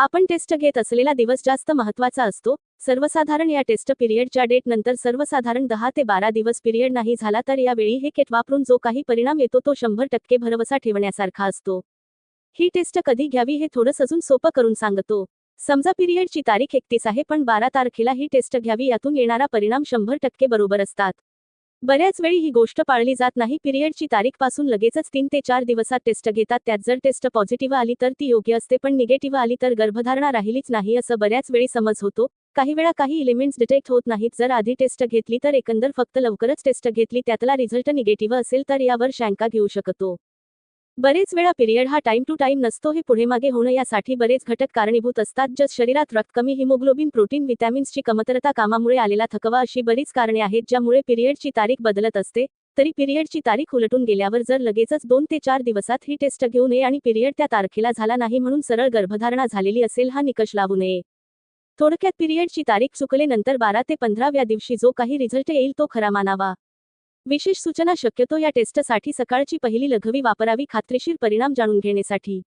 आपण टेस्ट घेत असलेला दिवस जास्त महत्त्वाचा असतो. सर्वसाधारण या टेस्ट पिरियडच्या डेट नंतर सर्वसाधारण दहा ते बारा दिवस पिरियड नाही झाला तर यावेळी हे किट वापरून जो काही परिणाम येतो तो शंभर टक्के भरवसा ठेवण्यासारखा असतो. ही टेस्ट कधी घ्यावी हे थोडंसं अजून सोपं करून सांगतो. समजा पिरियडची तारीख एकतीस आहे पण बारा तारखेला ही टेस्ट घ्यावी यातून येणारा परिणाम शंभर टक्के बरोबर असतात. बऱ्याच वेळी ही गोष्ट पाळली जात नाही. पिरियडची तारीखपासून लगेचच तीन ते चार दिवसात टेस्ट घेतात. त्यात जर टेस्ट पॉझिटिव्ह आली तर ती योग्य असते पण निगेटिव्ह आली तर गर्भधारणा राहिलीच नाही असं बऱ्याच वेळी समज होतो. काही वेळा काही इलिमेंट्स डिटेक्ट होत नाहीत. जर आधी टेस्ट घेतली तर एकंदर फक्त लवकरच टेस्ट घेतली त्यातला रिझल्ट निगेटिव्ह असेल तर यावर शंका घेऊ शकतो. बरेच वेळा पिरियड हा टाइम टू टाइम नसतो हे पुढे मागे होणं यासाठी बरेच घटक कारणीभूत असतात जर शरीरात रक्त कमी हिमोग्लोबिन प्रोटीन व्हिटॅमिन्सची कमतरता कामामुळे आलेला थकवा अशी बरीच कारणे आहेत ज्यामुळे पिरियडची तारीख बदलत असते. तरी पिरियडची तारीख उलटून गेल्यावर जर लगेचच दोन ते चार दिवसात ही टेस्ट घेऊ नये आणि पिरियड त्या तारखेला झाला नाही म्हणून सरळ गर्भधारणा झालेली असेल हा निकष लावू नये. थोडक्यात पिरियडची तारीख चुकले नंतर बारा ते पंधराव्या दिवशी जो काही रिझल्ट येईल तो खरा मानावा. विशेष सूचना शक्यतो या टेस्टसाठी सकाळची पहिली लघवी वापरावी खात्रीशीर परिणाम जाणून घेण्यासाठी.